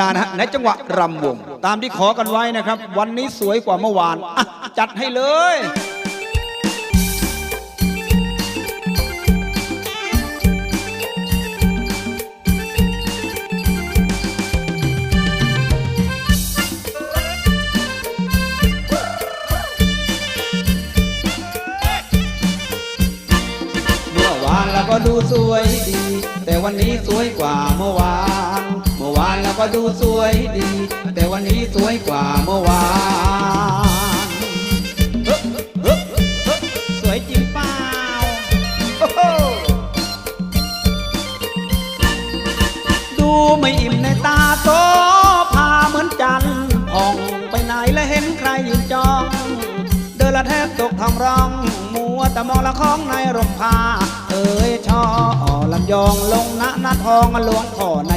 นะฮะในจังหวะรำวง ตามที่ขอกันไว้นะครับ วันนี้สวยกว่าเมื่อวานจัดให้เลยเมื่อวานเราก็ดูสวยดี แต่วันนี้สวยกว่าเมื่อวาน ก็ดูสวยดี แต่วันนี้สวยกว่าเมื่อวานฮ้อเฮ้อเฮ้อสวยจริงเปล่าโอ้โหดูไม่อิ่มในตาโตพาเหมือนจันทร์อ่องไปไหนและเห็นใครยืนจ้อง เดินละแทบตกทองร้องมัวแต่มองละของในร่มผ้าเอ้ยช่อลำยองลงณหน้าทองหลวงพ่อไหน